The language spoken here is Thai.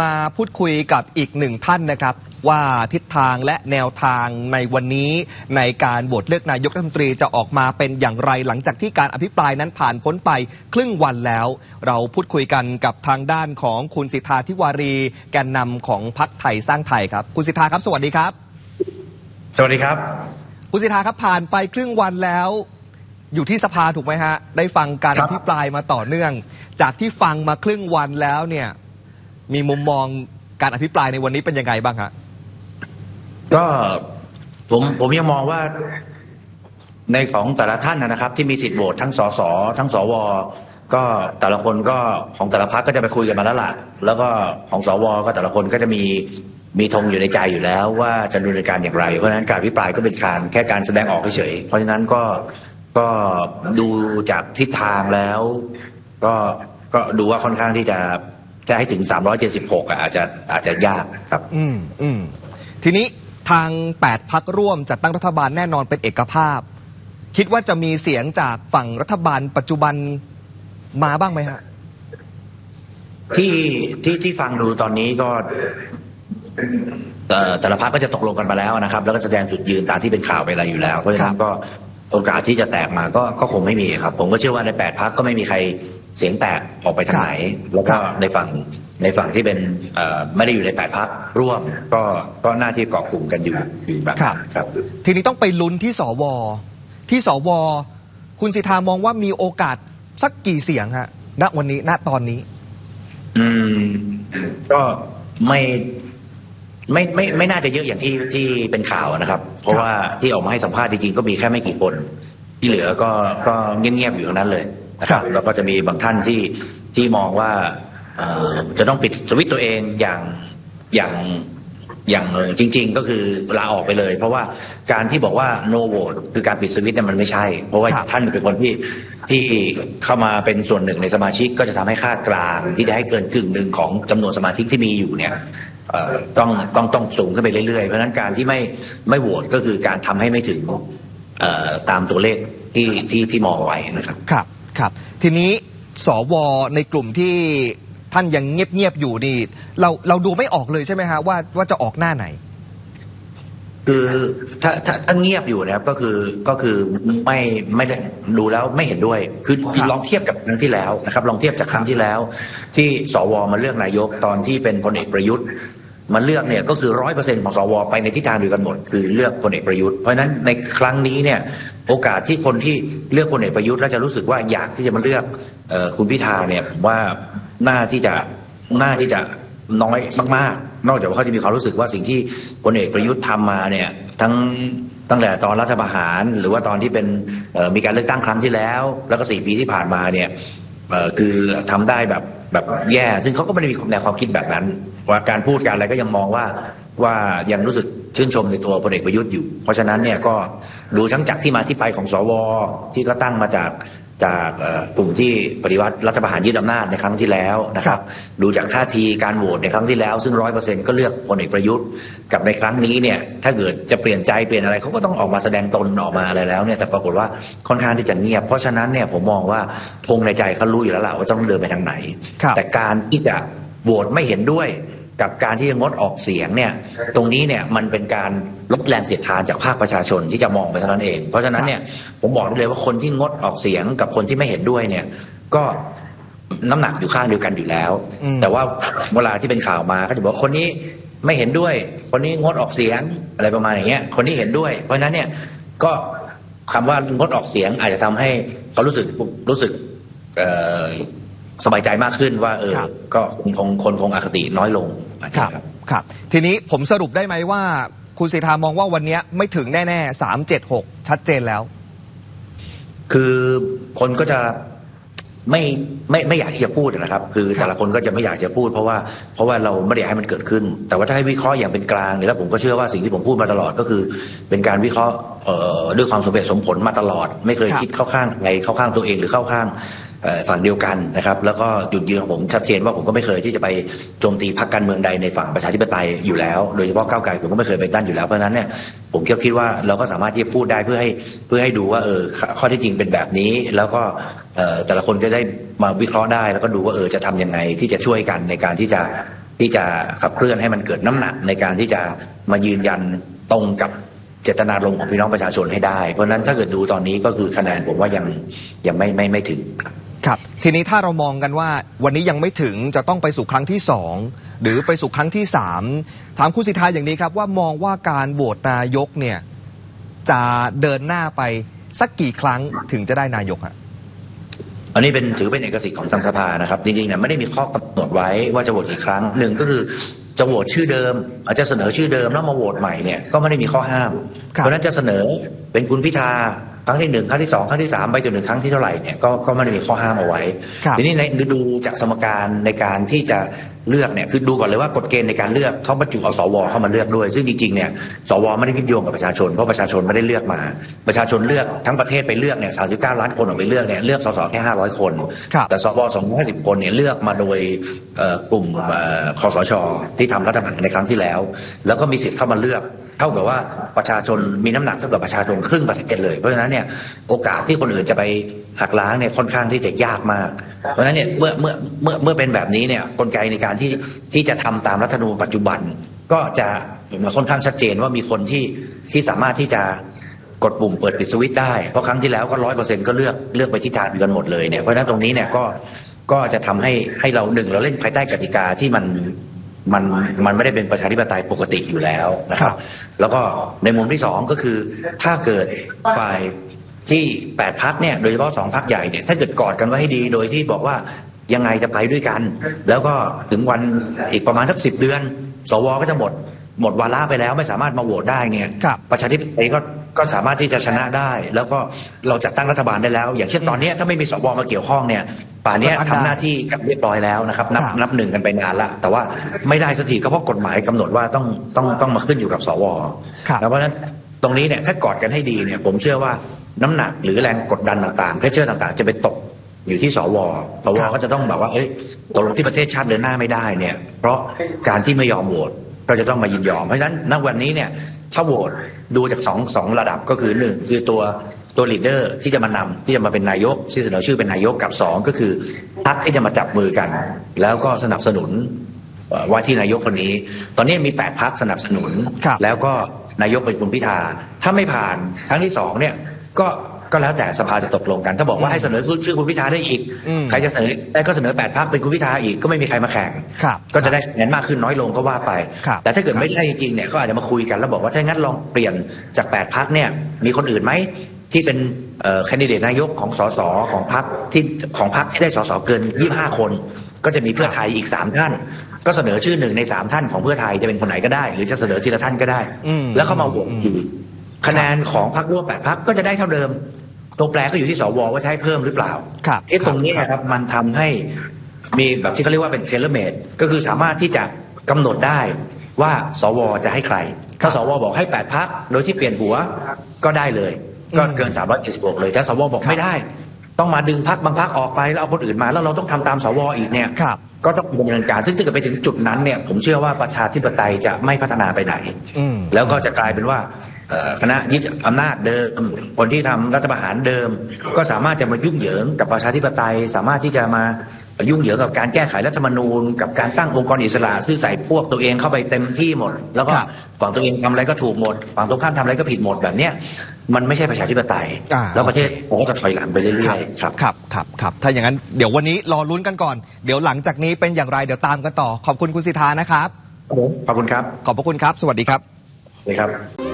มาพูดคุยกับอีกหนึ่งท่านนะครับ ว่าทิศทางและแนวทางในวันนี้ ในการโหวตเลือกนายกรัฐมนตรีจะออกมาเป็นอย่างไรหลังจากที่การอภิปรายนั้นผ่านพ้นไปครึ่งวันแล้ว เราพูดคุยกันกับทางด้านของคุณสิทธาธิวารี แกนนำของพรรคไทยสร้างไทยครับ คุณสิทธาครับ สวัสดีครับ สวัสดีครับ คุณสิทธาครับผ่านไปครึ่งวันแล้วอยู่ที่สภาถูกไหมฮะ ได้ฟังการครัอบภิปรายมาต่อเนื่อง จากที่ฟังมาครึ่งวันแล้วเนี่ย มีมุมมองการอภิปรายในวันนี้เป็นยังไงบ้างฮะก็ผมผมยังมองว่าในของแต่ละท่านนะครับ ที่มีสิทธิ์โหวตทั้งสสทั้งสวก็แต่ละคนก็ของแต่ละพักก็จะไปคุยกันมาแล้วล่ะแล้วก็ของสวก็แต่ละคนก็จะมีมีธงอยู่ในใจอยู่แล้ว ว่าจะดำเนินการอย่างไร เพราะฉะนั้นการอภิปรายก็เป็นการแค่การแสดงออกเฉยเพราะฉะนั้นก็ก็ดูจากทิศทางแล้ว ก็ก็ดูว่าค่อนข้างที่จะ จะให้ถึง 376อะอาจจะอาจจะยากครับ อืมอืมทีนี้ทาง 8พักร่วมจัดตั้งรัฐบาลแน่นอนเป็นเอกภาพ คิดว่าจะมีเสียงจากฝั่งรัฐบาลปัจจุบันมาบ้างไหมฮะที่ที่ที่ฟังดูตอนนี้ก็เอ่อแต่ละพักก็จะตกลงกันมาแล้วนะครับ แล้วก็แสดงจุดยืนตามที่เป็นข่าวไปอะไรอยู่แล้วเพราะฉะนั้นก็โอกาสที่จะแตกมาก็ก็คงไม่มีครับ ผมก็เชื่อว่าในแปดพักก็ไม่มีใคร เสียงแตกออกไปทางไหน แล้วก็ในฝั่งในฝั่งที่เป็นเอ่อไม่ได้อยู่ในแปดพักร่วม ก็ก็น่าที่เกาะกลุ่มกันอยู่อยู่แบบนั้นครับ ทีนี้ต้องไปลุ้นที่สว ที่สว คุณสิทธามองว่ามีโอกาสสักกี่เสียงฮะณวันนี้ณตอนนี้ อืม ก็ไม่ไม่ไม่ไม่น่าจะเยอะอย่างที่ที่เป็นข่าวนะครับ เพราะว่าที่ออกมาให้สัมภาษณ์จริงๆก็มีแค่ไม่กี่คน ที่เหลือก็ก็เงียบๆอยู่ตรงนั้นเลย นะครัครับบแล้วก็จะมีบางท่านที่ที่มองว่าเอ่อจะต้องปิดสวิตช์ตัวเองอย่างอย่างอย่างจริง ๆ ก็คือลาออกไปเลย เพราะว่าการที่บอกว่า no vote คือการปิดสวิตช์เนี่ยมันไม่ใช่ เพราะว่าครับท่านเป็นคนที่ที่เข้ามาเป็นส่วนหนึ่งในสมาชิกก็จะทำให้ค่ากลางที่จะให้เกินกึ่งหนึ่งของจำนวนสมาชิกที่มีอยู่เนี่ยเอ่อต้องต้องต้องสูงขึ้นไปเรื่อยๆ เพราะฉะนั้นการที่ไม่ไม่โหวตก็คือการทำให้ไม่ถึงเอ่อตามตัวเลขที่ที่ที่มองไว้นะครับครับ ครับ ทีนี้สวในกลุ่มที่ท่านยังเงียบๆอยู่นี่เราเราดูไม่ออกเลยใช่ไหมฮะว่าว่าจะออกหน้าไหน คือถ้าถ้าถ้าเงียบอยู่นะครับก็คือก็คือไม่ไม่ได้ดูแล้วไม่เห็นด้วย คือครับลองเทียบกับครั้งที่แล้วนะครับ ลองเทียบจากครั้งที่แล้ว ที่สวมาเลือกนายกตอนที่เป็นพลเอกประยุทธ์มาเลือกเนี่ยก็คือร้อยเปอร์เซ็นต์ของสวไปในทิศทางเดียวกันหมดคือเลือกพลเอกประยุทธ์เพราะฉะนั้นในครั้งนี้เนี่ย โอกาสที่คนที่เลือกพลเอกประยุทธ์แล้วจะรู้สึกว่าอยากที่จะมาเลือกอคุณพิธาเนี่ยผมว่าน่าที่จะน่าที่จะน้อยมากๆ นอกจากว่าเขาจะมีความรู้สึกว่าสิ่งที่พลเอกประยุทธ์ทำมาเนี่ยทั้งตั้งแต่ตอนรัฐประหาร หรือว่าตอนที่เป็นมีการเลือกตั้งครั้งที่แล้ว แล้วก็สี่ปีที่ผ่านมาเนี่ยคือทำได้แบบแบบแย่ ซึ่งเขาก็ไม่ได้มีแนวความคิดแบบนั้น ว่าการพูดการอะไรก็ยังมองว่าว่ายังรู้สึก ชื่นชมในตัวพลเอกประยุทธ์อยู่ เพราะฉะนั้นเนี่ยก็ดูทั้งจากที่มาที่ไปของสวที่ก็ตั้งมาจากจากเอ่อกลุ่มที่ปฏิวัติรัฐประหารยึดอำนาจในครั้งที่แล้วนะครับ ดูจากท่าทีการโหวตในครั้งที่แล้ว ซึ่งร้อยเปอร์เซ็นต์ก็เลือกพลเอกประยุทธ์กับในครั้งนี้เนี่ยถ้าเกิดจะเปลี่ยนใจเปลี่ยนอะไรเขาก็ต้องออกมาแสดงตนออกมาอะไรแล้วเนี่ยแต่ปรากฏว่าค่อนข้างที่จะเงียบ เพราะฉะนั้นเนี่ยผมมองว่าธงในใจเขารู้อยู่แล้วล่ะว่าต้องเดินไปทางไหนครับแต่การที่จะโหวตไม่เห็นด้วย กับการที่จะงดออกเสียงเนี่ย ตรงนี้เนี่ยมันเป็นการลดแรงเสียดทานจากภาคประชาชนที่จะมองไปเท่านั้นเอง เพราะฉะนั้นเนี่ยผมบอกได้เลยว่าคนที่งดออกเสียงกับคนที่ไม่เห็นด้วยเนี่ย ก็น้ำหนักอยู่ข้างเดียวกันอยู่แล้วอืมแต่ว่าเวลาที่เป็นข่าวมาก็จะบอกว่าคนนี้ไม่เห็นด้วย คนนี้งดออกเสียงอะไรประมาณอย่างเงี้ย คนนี้เห็นด้วย เพราะฉะนั้นเนี่ยก็คำว่างดออกเสียงอาจจะทำให้เขารู้สึกรู้สึกเอ่อ สบายใจมากขึ้นว่า เออครับก็คงคนคงอคติน้อยลงครับครับ ทีนี้ผมสรุปได้ไหมว่า คุณสิทธามองว่าวันนี้ไม่ถึงแน่ๆสามเจ็ดหกชัดเจนแล้ว คือคนก็จะไม่ไม่ไม่อยากที่จะพูดนะครับ คือแต่ละคนก็จะไม่อยากจะพูด เพราะว่าเพราะว่าเราไม่ได้อยากให้มันเกิดขึ้น แต่ว่าถ้าให้วิเคราะห์อย่างเป็นกลางเนี่ยแล้วผมก็เชื่อว่าสิ่งที่ผมพูดมาตลอดก็คือ เป็นการวิเคราะห์เอ่อด้วยความสมเหตุสมผลมาตลอด ไม่เคยครับคิดเข้าข้างใครเข้าข้างตัวเองหรือเข้าข้างเอ่อ ฝั่งเดียวกันนะครับ แล้วก็จุดยืนของผมชัดเจนว่าผมก็ไม่เคยที่จะไปโจมตีพรรคการเมืองใดในฝั่งประชาธิปไตยอยู่แล้ว โดยเฉพาะก้าวไกลผมก็ไม่เคยไปตั้นอยู่แล้วเพราะนั้นเนี่ยผมก็คิดว่าเราก็สามารถที่จะพูดได้เพื่อให้เพื่อให้ดูว่าเออข้อที่จริงเป็นแบบนี้ แล้วก็แต่ละคนจะได้มาวิเคราะห์ได้ แล้วก็ดูว่าเออจะทำยังไงที่จะช่วยกันในการที่จะที่จะขับเคลื่อนให้มันเกิดน้ำหนักในการที่จะมายืนยันตรงกับเจตนารมณ์ของพี่น้องประชาชนให้ได้ เพราะฉะนั้นถ้าเกิดดูตอนนี้ก็คือคะแนนผมว่ายังยังไม่ไม่ไม่ถึงครับ ทีนี้ถ้าเรามองกันว่าวันนี้ยังไม่ถึงจะต้องไปสู่ครั้งที่สองหรือไปสู่ครั้งที่สามถามคุณสิทธาอย่างนี้ครับ ว่ามองว่าการโหวตนายกเนี่ยจะเดินหน้าไปสักกี่ครั้งถึงจะได้นายกฮะอันนี้เป็นถือเป็นเอกสิทธิ์ของทางสภานะครับจริงๆเนี่ยไม่ได้มีข้อกำหนดไว้ว่าจะโหวตกี่ครั้งหนึ่งก็คือจะโหวตชื่อเดิม อาจจะเสนอชื่อเดิมแล้วมาโหวตใหม่เนี่ยก็ไม่ได้มีข้อห้ามครับเพราะฉะนั้นจะเสนอเป็นคุณพิธา ครั้งที่หนึ่งครั้งที่สองครั้งที่สามไปจนถึงครั้งที่เท่าไหร่เนี่ยก็ก็ไม่ได้มีข้อห้ามเอาไว้ครับทีนี้ในดูจากสมการในการที่จะเลือกเนี่ยคือดูก่อนเลยว่ากฎเกณฑ์ในการเลือกเขาบรรจุเอาสวเข้ามาเลือกด้วย ซึ่งจริงๆเนี่ยสวไม่ได้ยึดโยงกับประชาชนเพราะประชาชนไม่ได้เลือกมา ประชาชนเลือกทั้งประเทศไปเลือกเนี่ย39ล้านคนออกไปเลือกเนี่ยเลือกสสแค่ 500 คนครับแต่สว250คนเนี่ยเลือกมาโดยเอ่อกลุ่มเอ่อคอสช ที่ทำรัฐประหารในครั้งที่แล้ว แล้วก็มีสิทธิ์เข้ามาเลือก เท่ากับว่าประชาชนมีน้ำหนักเท่ากับประชาชนครึ่งประเทศเลยเพราะฉะนั้นเนี่ยโอกาสที่คนอื่นจะไปหักล้างเนี่ยค่อนข้างที่จะยากมาก เพราะฉะนั้นเนี่ยเมื่อเมื่อเมื่อเมื่อเป็นแบบนี้เนี่ยกลไกในการที่ที่จะทำตามรัฐธรรมนูญปัจจุบัน ก็จะค่อนข้างชัดเจนว่ามีคนที่ที่สามารถที่จะกดปุ่มเปิดปิดสวิตช์ได้ เพราะครั้งที่แล้วก็ร้อยเปอร์เซ็นต์ก็เลือกเลือกไปที่ทางดีกันหมดเลยเนี่ยเพราะฉะนั้นตรงนี้เนี่ยก็ก็จะทำให้ให้เราหนึ่งเราเล่นภายใต้กติกาที่มัน มันมันไม่ได้เป็นประชาธิปไตยปกติอยู่แล้วนะคครัรับบแล้วก็ในมุมที่สองก็คือถ้าเกิดฝ่ายที่แปดพักเนี่ยโดยเฉพาะสองพักใหญ่เนี่ยถ้าเกิดกอดกันไว้ให้ดีโดยที่บอกว่ายังไงจะไปด้วยกัน แล้วก็ถึงวันอีกประมาณสักสิบเดือน สวก็จะหมดหมดวาระไปแล้วไม่สามารถมาโหวตได้เนี่ยครับประชาธิปไตยก็ก็สามารถที่จะชนะได้ แล้วก็เราจัดตั้งรัฐบาลได้แล้ว อย่างเช่นตอนเนี้ยถ้าไม่มีสวมาเกี่ยวข้องเนี่ย ป่านเนี้ยก็ตั้งได้ทำหน้าที่กันเรียบร้อยแล้วนะครับนับครับนับหนึ่งกันไปนานละแต่ว่าไม่ได้สักทีก็เพราะกฎหมายกำหนดว่าต้องต้องต้องมาขึ้นอยู่กับสวครับแล้วเพราะฉะนั้นตรงนี้เนี่ยถ้ากอดกันให้ดีเนี่ย ผมเชื่อว่าน้ำหนักหรือแรงกดดันต่างๆเพรสเชอร์ต่างๆ จะไปตกอยู่ที่สวสวก็จะต้องแบบว่า เอ้ยตกลงที่ประเทศชาติเดินหน้าไม่ได้เนี่ย เพราะการที่ไม่ยอมโหวตก็จะต้องมายินยอม เพราะฉะนั้นณวันนี้เนี่ยถ้าโหวตดูจากสองสองระดับก็คือหนึ่งคือตัว ตัวลีดเดอร์ที่จะมานำที่จะมาเป็นนายกที่เสนอชื่อเป็นนายกกับสองก็คือพรรคที่จะมาจับมือกัน แล้วก็สนับสนุนเอ่อว่าที่นายกคนนี้ ตอนนี้มีแปดพักสนับสนุนครับแล้วก็นายกเป็นคุณพิธา ถ้าไม่ผ่านครั้งที่สองเนี่ยก็ก็แล้วแต่สภาจะตกลงกัน ถ้าบอกว่าให้เสนอชื่อคุณพิธาได้อีกอืมใครจะเสนอได้ก็เสนอแปดพักเป็นคุณพิธาอีกก็ไม่มีใครมาแข่งครับก็จะได้คะแนนมากขึ้นน้อยลงก็ว่าไปครับแต่ถ้าเกิดไม่ได้จริงๆเนี่ยก็อาจจะมาคุยกันแล้วบอกว่าถ้างั้นลองเปลี่ยนจากแปดพักเนี่ยมีคนอื่นไหม ที่เป็นแคนดิเดตนายกของสสของพักที่ของพักที่ได้สสเกิน 25 คน ก็จะมีเพื่อไทยอีก3ท่าน ก็เสนอชื่อหนึ่งใน3ท่านของเพื่อไทยจะเป็นคนไหนก็ได้ หรือจะเสนอทีละท่านก็ได้อืมแล้วเข้ามาโหวตทีคะแนนของพรรคร่วมแปดพรรคก็จะได้เท่าเดิมตัวแปรก็อยู่ที่สวว่าจะให้เพิ่มหรือเปล่าครับที่ตรงนี้ครับนะครับมันทำให้มีแบบที่เขาเรียกว่าเป็นเทเลเมดก็คือสามารถที่จะกำหนดได้ว่าสวจะให้ใคร ถ้าสวบอกให้แปดพักโดยที่เปลี่ยนหัวก็ได้เลย ก็เกิน 376 เลยแต่สวบอกไม่ได้ ต้องมาดึงพักบางพักออกไปแล้วเอาคนอื่นมา แล้วเราต้องทำตามสวอีกเนี่ยครับก็ต้องดำเนินการซึ่งถ้าเกิดไปถึงจุดนั้นเนี่ยผมเชื่อว่าประชาธิปไตยจะไม่พัฒนาไปไหนอืมแล้วก็จะกลายเป็นว่าเอ่อคณะยึดอำนาจเดิม คนที่ทำรัฐประหารเดิม ก็สามารถจะมายุ่งเหยิงกับประชาธิปไตย สามารถที่จะมา ยุ่งเหยิงกับการแก้ไขรัฐธรรมนูญ กับการตั้งองค์กรอิสระซึ่งใส่พวกตัวเองเข้าไปเต็มที่หมด แล้วก็ครับฝั่งตัวเองทำอะไรก็ถูกหมด ฝั่งตรงข้ามทำอะไรก็ผิดหมดแบบเนี้ยมันไม่ใช่ประชาธิปไตยอ่าแล้วประเทศโอเคก็จะถอยหลังไปเรื่อยๆครับครับครับครับถ้าอย่างนั้นเดี๋ยววันนี้รอลุ้นกันก่อน เดี๋ยวหลังจากนี้เป็นอย่างไรเดี๋ยวตามกันต่อ ขอบคุณคุณสิทธานะครับขอบคุณครับ ขอบพระคุณครับ สวัสดีครับสวัสดีครับ